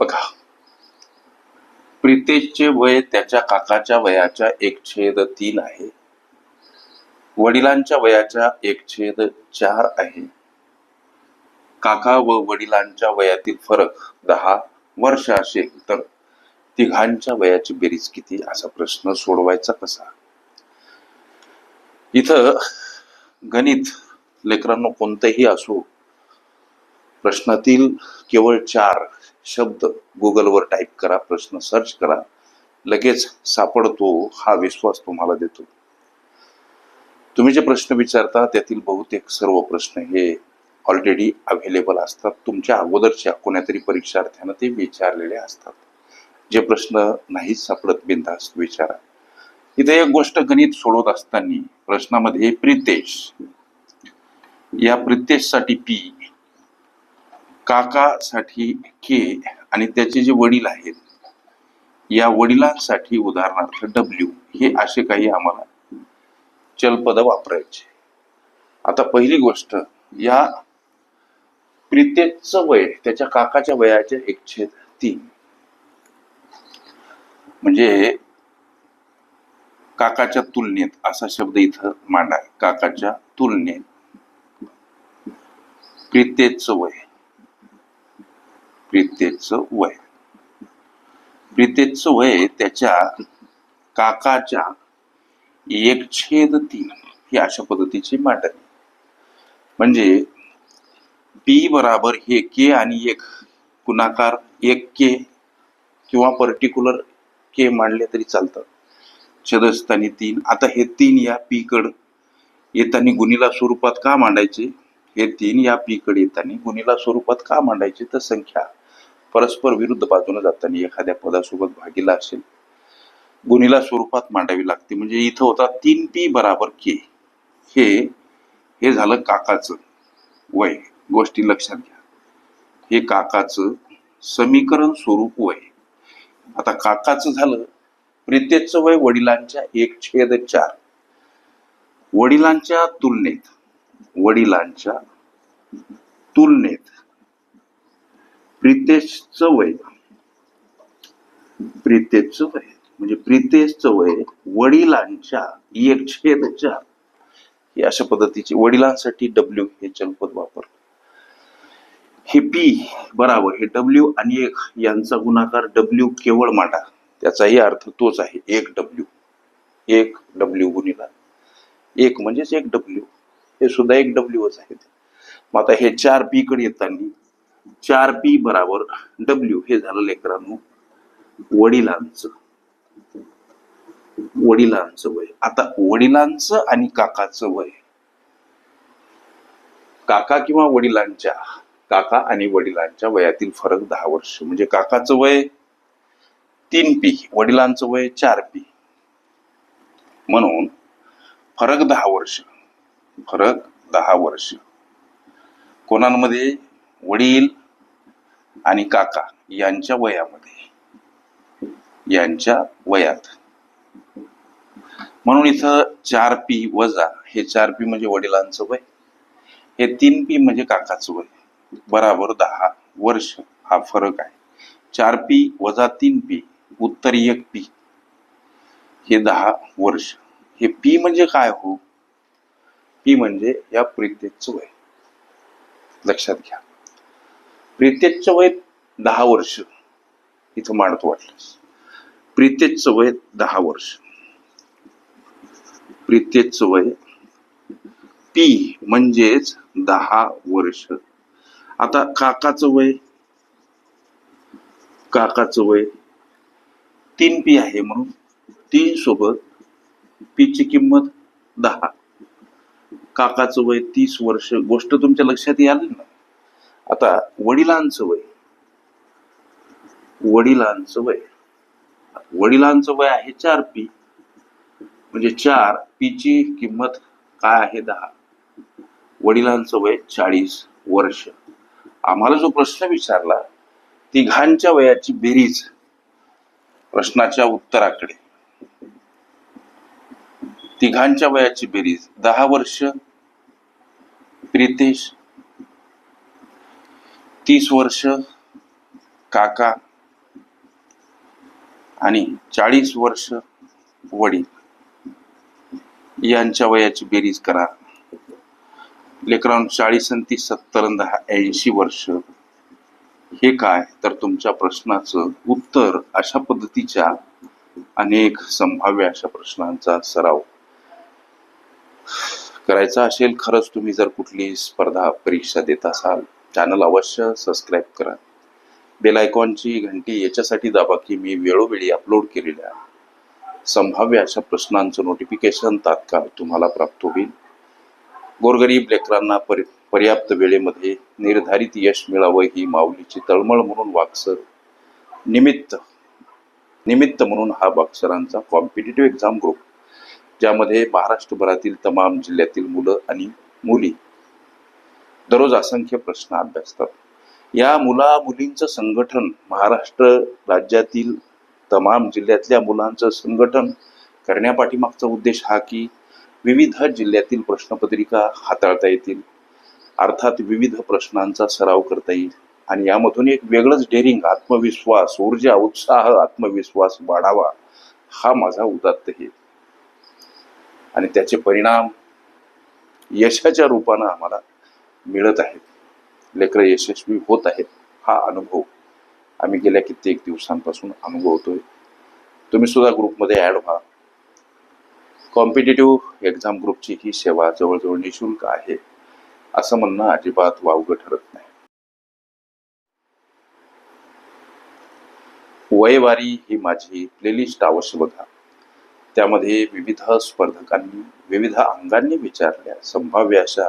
बघा. प्रितेशचे वय त्याच्या काकाच्या वयाच्या एक छेद तीन आहे. वडिलांच्या वयाच्या एक छेद चार आहे. काका व वडिलांच्या वयातील फरक दहा वर्ष असेल तर तिघांच्या वयाची बेरीज किती असा प्रश्न सोडवायचा कसा? इथं गणित लेकरांना कोणतंही असो प्रश्नातील केवळ चार शब्द गुगलवर टाईप करा प्रश्न सर्च करा लगेच सापडतो हा विश्वास तुम्हाला देतो. तुम्ही जे प्रश्न विचारता त्यातील बहुतेक सर्व प्रश्न हे ऑलरेडी अवेलेबल असतात. तुमच्या अगोदरच्या कोण्यातरी परीक्षार्थ्यानं ते विचारलेले असतात. जे प्रश्न नाहीच सापडत बिनधास्त विचारा. इथे एक गोष्ट गणित सोडवत असताना प्रश्नामध्ये प्रितेश. या प्रितेशसाठी पी काकासाठी के आणि त्याचे जे वडील आहेत या वडिलांसाठी उदाहरणार्थ डब्ल्यू हे असे काही आम्हाला चलपद वापरायचे. आता पहिली गोष्ट या प्रीतेचं वय त्याच्या काकाच्या वयाच्या एकशे तीन. म्हणजे काकाच्या तुलनेत असा शब्द इथं मांडा काकाच्या तुलनेत प्रीतेचं वय. प्रीतेचं वय. प्रीतेचं वय त्याच्या काकाच्या एक छेद तीन ही अशा पद्धतीची मांडणी. म्हणजे पी बराबर हे के आणि एक गुणाकार एक के किंवा पर्टिक्युलर के मांडले तरी चालतं. छदस्थानी तीन. आता हे तीन या पीकड येताना गुणीला स्वरूपात का मांडायचे? हे तीन या पी कडे येताना गुणीला स्वरूपात का मांडायचे? तर संख्या परस्पर विरुद्ध बाजूने जाताना एखाद्या पदासोबत भागीला असेल गुणीला स्वरूपात मांडावी लागते. म्हणजे इथं होता तीन पी बराबर के. हे हे झालं काकाचं वय. गोष्टी लक्षात घ्या. हे काकाचं समीकरण स्वरूप वय. आता काकाचं झालं प्रितेशचं वय वडिलांच्या एक छेद चार. वडिलांच्या तुलनेत वडिलांच्या तुलनेत प्रितेशचं वय. प्रितेशचं वय. म्हणजे प्रितेशचं वय वडिलांच्या एक छेद चार हे अशा पद्धतीचे वडिलांसाठी डब्ल्यू हे चलपद वापर हे पी बराबर हे डब्ल्यू आणि एक यांचा गुणाकार डब्ल्यू केवळ मांडा त्याचाही अर्थ तोच आहे एक डब्ल्यू एक डब्ल्यू गुणिला. एक म्हणजेच एक डब्ल्यू हे सुद्धा एक डब्ल्यूच आहे. मग आता हे चार पी कडे येताना चार पी बराबर डब्ल्यू हे झालं लेकरांनो वडिलांचं. वडिलांचं वय. आता वडिलांचं आणि काकाचं वय. काका किंवा वडिलांच्या काका आणि वडिलांच्या वयातील फरक दहा वर्ष. म्हणजे काकाचं वय तीन पी वडिलांचं वय चार पी. म्हणून फरक दहा वर्ष. फरक दहा वर्ष. कोणांमध्ये? वडील आणि काका यांच्या वयामध्ये. यांच्या वयात. म्हणून इथं चार पी वजा हे चार पी म्हणजे वडिलांचं वय हे तीन पी म्हणजे काकाचं वय. बराबर दहा वर्ष हा फरक आहे. चार पी वजा तीन पी उत्तर एक पी. हे दहा वर्ष. हे पी म्हणजे काय हो? पी म्हणजे या प्रीतेचं वय. लक्षात घ्या. प्रितेशचं वय दहा वर्ष. इथं मांडतो वाटलं. प्रितेशचं वय दहा वर्ष. प्रितेशचं वय पी म्हणजेच दहा वर्ष. आता काकाचं वय काकाचं वय तीन पी आहे म्हणून तीन सोबत पीची किंमत दहा. काकाचं वय तीस वर्ष. गोष्ट तुमच्या लक्षात याल ना? आता वडिलांचं वय. वडिलांचं वय. वडिलांचं वय आहे चार पी. म्हणजे चार पीची किंमत काय आहे दहा? वडिलांचं वय चाळीस वर्ष. आम्हाला जो प्रश्न विचारला तिघांच्या वयाची बेरीज प्रश्नाच्या उत्तराकडे. तिघांच्या वयाची बेरीज दहा वर्ष प्रितेश तीस वर्ष काका आणि चाळीस वर्ष वडील. यांच्या वयाची बेरीज करा. लेकरांनो चाळीस आणि तीस सत्तर दहा ऐंशी वर्ष. हे काय? तर तुमच्या प्रश्नाचं उत्तर अशा पद्धतीच्या अनेक संभाव्य अशा प्रश्नांचा सराव करायचा असेल. खरंच तुम्ही जर कुठली स्पर्धा परीक्षा देत असाल चॅनल अवश्य सबस्क्राईब करा. बेल आयकॉनची घंटी याच्यासाठी दाबा की मी वेळोवेळी अपलोड केलेल्या संभाव्य अशा प्रश्नांचं नोटिफिकेशन तात्काळ तुम्हाला प्राप्त होईल. गोरगरीब लेकरांना परि पर्याप्त वेळेमध्ये निर्धारित यश मिळावं ही माऊलीची तळमळ म्हणून वाक्सर निमित्त निमित्त म्हणून हा बॉक्सरांचा कॉम्पिटेटिव्ह एक्झाम ग्रुप ज्यामध्ये महाराष्ट्रभरातील तमाम जिल्ह्यातील मुलं आणि मुली दररोज असंख्य प्रश्न अभ्यासतात या मुला मुलींचं संघटन महाराष्ट्र राज्यातील तमाम जिल्ह्यातल्या मुलांचं संघटन करण्यापाठीमागचा उद्देश हा की विविध जिल्ह्यातील प्रश्नपत्रिका हाताळता येतील. अर्थात विविध प्रश्नांचा सराव करता येईल. आणि यामधून एक वेगळंच डेअरिंग आत्मविश्वास ऊर्जा उत्साह आत्मविश्वास वाढावा हा माझा उदात्त हे आणि त्याचे परिणाम यशाच्या रूपानं आम्हाला मिळत आहेत. लेकरं यशस्वी होत आहेत हा अनुभव आम्ही गेल्या कित्येक दिवसांपासून अनुभवतोय. तुम्ही सुद्धा ग्रुपमध्ये ॲड व्हा. कॉम्पिटेटिव्ह एक्झाम ग्रुपची ही सेवा जवळजवळ निशुल्क आहे असं म्हणणं अजिबात वावगं ठरत नाही. वयवारी ही माझी प्लेलिस्ट अवश्य बघा. त्यामध्ये विविध स्पर्धकांनी विविध अंगांनी विचारल्या संभाव्य अशा